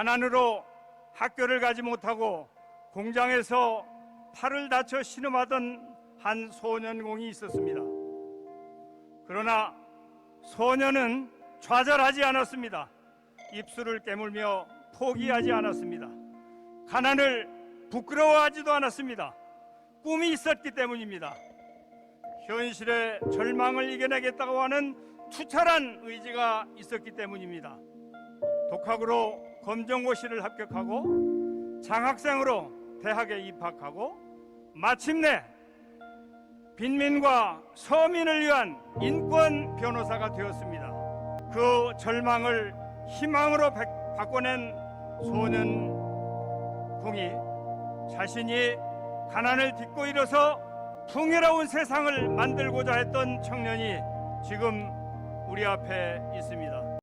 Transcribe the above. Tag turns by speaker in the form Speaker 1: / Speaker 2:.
Speaker 1: 가난으로 학교를 가지 못하고 공장에서 팔을 다쳐 신음하던 한 소년공이 있었습니다. 그러나 소년은 좌절하지 않았습니다. 입술을 깨물며 포기하지 않았습니다. 가난을 부끄러워하지도 않았습니다. 꿈이 있었기 때문입니다. 현실의 절망을 이겨내겠다고 하는 투철한 의지가 있었기 때문입니다. 독학으로 검정고시를 합격하고 장학생으로 대학에 입학하고 마침내 빈민과 서민을 위한 인권 변호사가 되었습니다. 그 절망을 희망으로 백- 바꿔낸 소년 공이 자신이 가난을 딛고 일어서 풍요로운 세상을 만들고자 했던 청년이 지금 우리 앞에 있습니다.